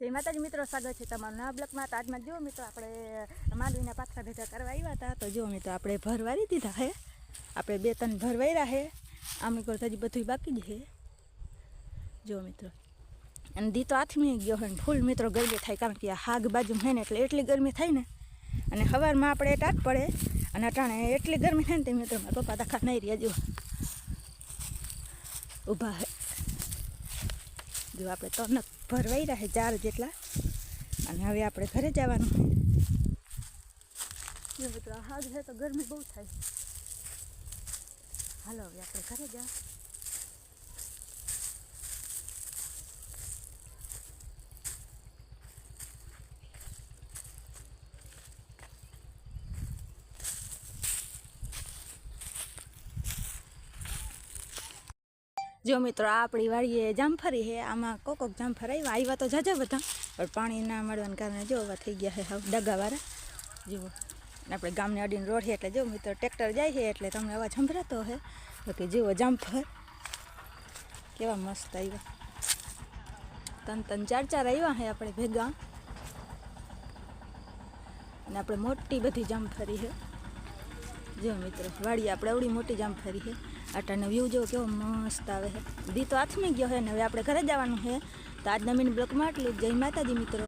જય માતાજી મિત્રો, સ્વાગત છે તમારું નવા બ્લોકમાં. તો આજમાં જુઓ મિત્રો, આપણે માંડવીના પાથરા ભેગા કરવા આવ્યા હતા. તો જુઓ મિત્રો, આપણે ભરવારી દીધા હે. આપણે બે ત્રણ ભરવાયરા હે. આમ કરતા હજી બધું બાકી જ છે જુઓ મિત્રો. અને દી તો આથમી ગયો હોય ફૂલ મિત્રો ગરમી થાય, કારણ કે આ હાગ બાજુ હે ને એટલે એટલી ગરમી થાય ને. અને સવારમાં આપણે ટાટ પડે અને અટાણે એટલી ગરમી થાય ને તે મિત્રો મારા પપ્પા દાખા નહીં રહ્યા જો ઊભા હે. જો આપણે ત્રણ ભરવાઈ રહ્યા ચાર જેટલા. અને હવે આપણે ઘરે જવાનું. જો મિત્રો હાજ છે તો ગરમી બહુ થાય. હાલો, હવે આપણે ઘરે જા જો મિત્રો આપણી વાડીએ જામફળી છે. આમાં કોક કોક જામફળ આવ્યા. આવ્યા તો જાજા બધા. પણ પાણી ના મળવાને કારણે જો એવા થઈ ગયા છે હવે ડગાવાળા. જુઓ. આપણે ગામને અડીને રોડ છે એટલે જો મિત્રો, ટ્રેક્ટર જાય છે એટલે તમને અવાજ સંભળાતો હે. કે જુઓ જામફળ. કેવા મસ્ત આવ્યા. ત્રણ ત્રણ ચાર ચાર આવ્યા હે આપણે ભેગા. અને આપણે મોટી બધી જામફળી છે. જો મિત્રો વાડી આપણે આવડી મોટી જામફળી છે. આટાનો વ્યૂ જો કેવો મસ્ત આવે છે. દી તો હાથમાં ગયો છે ને હવે આપણે ઘરે જવાનું છે. તો આજના મિની બ્લોકમાં આટલું. જય માતાજી મિત્રો.